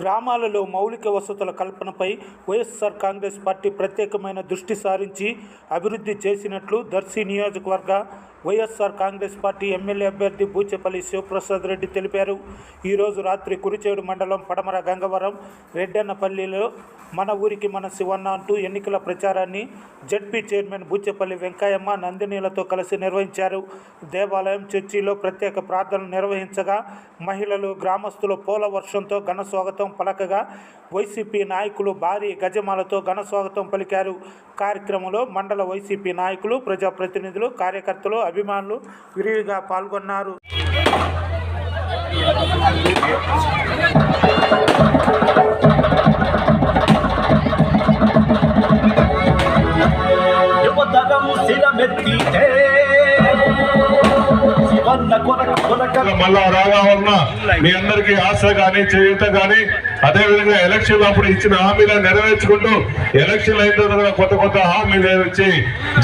గ్రామాలలో మౌలిక వసతుల కల్పనపై వైఎస్ఆర్ కాంగ్రెస్ పార్టీ ప్రత్యేకమైన దృష్టి సారించి అభివృద్ధి చేసినట్లు దర్శి నియోజకవర్గ వైఎస్ఆర్ కాంగ్రెస్ పార్టీ ఎమ్మెల్యే అభ్యర్థి బూచేపల్లి శివప్రసాద్ రెడ్డి తెలిపారు. ఈరోజు రాత్రి కురిచేడు మండలం పడమర గంగవరం రెడ్డన్నపల్లిలో మన ఊరికి మన శివన్న అంటూ ఎన్నికల ప్రచారాన్ని జడ్పీ చైర్మన్ బూచెపల్లి వెంకయ్యమ్మ నందినీలతో కలిసి నిర్వహించారు. దేవాలయం చర్చిలో ప్రత్యేక ప్రార్థనలు నిర్వహించగా మహిళలు గ్రామస్తులు పూల వర్షంతో ఘన స్వాగతం పలకగా వైసీపీ నాయకులు భారీ గజమాలతో ఘన స్వాగతం పలికారు. కార్యక్రమంలో మండల వైసీపీ నాయకులు ప్రజాప్రతినిధులు కార్యకర్తలు అభిమానులు విరివిగా పాల్గొన్నారు. మళ్ళా రాగా ఉన్న మీ అందరికీ ఆశ గాని చేయూత గాని అదే విధంగా ఎలక్షన్ అప్పుడు ఇచ్చిన హామీలను నెరవేర్చుకుంటూ ఎలక్షన్ అయిన తర్వాత కొత్త కొత్త హామీలు ఇచ్చి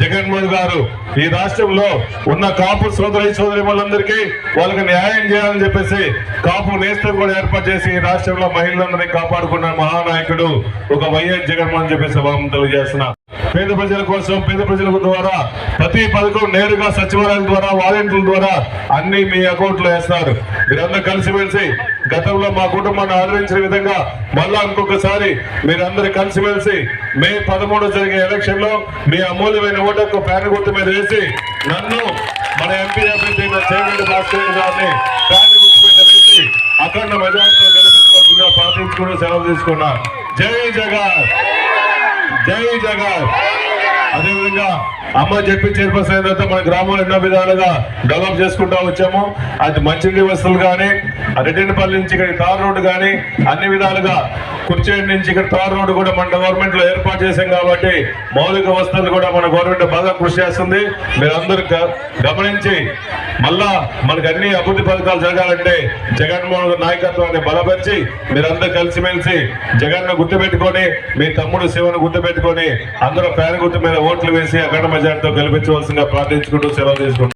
జగన్మోహన్ గారు ఈ రాష్ట్రంలో ఉన్న కాపు సోదరి సోదరి వాళ్ళందరికీ వాళ్ళకి న్యాయం చేయాలని చెప్పేసి కాపు నేస్తం కూడా ఏర్పాటు చేసి ఈ రాష్ట్రంలో మహిళలందరినీ కాపాడుకున్న మహానాయకుడు ఒక వైఎస్ జగన్మోహన్ చెప్పేసి భావం తెలియజేస్తున్నా. పేద ప్రజల కోసం పేద ప్రజల ద్వారా ప్రతి పథకం నేరుగా సచివాలయం ద్వారా వాలంటీర్ల ద్వారా అన్ని మీ అకౌంట్లో వేస్తారు. మీరందరూ కలిసిమెలిసి గతంలో మా కుటుంబాన్ని ఆదరించిన విధంగా మళ్ళా ఇంకొకసారి మీరందరూ కలిసిమెలిసి మే పదమూడు జరిగే ఎలక్షన్లో మీ అమూల్యమైన ఓటకు ప్యాన్ గుర్తు మీద వేసి నన్ను మన ఎంపీ అభ్యర్థి చేయండి భాస్కర్ గారిని ప్యాన్ గుర్తు మీద వేసి అఖండ మెజార్టీతో గెలిపించవలసిందిగా ప్రార్థించుకుంటూ సెలవు తీసుకున్నా. జై జగన్! జై జగన్. అదేవిధంగా అమ్మ చెప్పి చైర్పర్సన్ అయిన తర్వాత మన గ్రామంలో ఎన్నో విధాలుగా డెవలప్ చేసుకుంటూ వచ్చాము. అది మంచినీటి వసతులు కానీ రెడ్డిపల్లి నుంచి ఇక్కడ తార్ రోడ్డు కానీ అన్ని విధాలుగా కుర్చేడు నుంచి ఇక్కడ తార్ రోడ్డు కూడా మన గవర్నమెంట్లో ఏర్పాటు చేశాం కాబట్టి మౌలిక వసతులు కూడా మన గవర్నమెంట్ బాగా కృషి చేస్తుంది. మీరందరూ గ- గమనించి మళ్ళా మనకు అన్ని అభివృద్ధి పథకాలు జరగాలంటే జగన్మోహన్ గారి నాయకత్వాన్ని బలపరిచి మీరందరూ కలిసిమెలిసి జగన్ గుర్తుపెట్టుకొని మీ తమ్ముడు శివను గుర్తుపెట్టుకొని అందరూ ఫ్యాన్ గుర్తు మీద ఓట్లు వేసి అఖండ మెజార్టీతో గెలిపించవలసిందిగా ప్రార్థించుకుంటూ సెలవు తీసుకుంటారు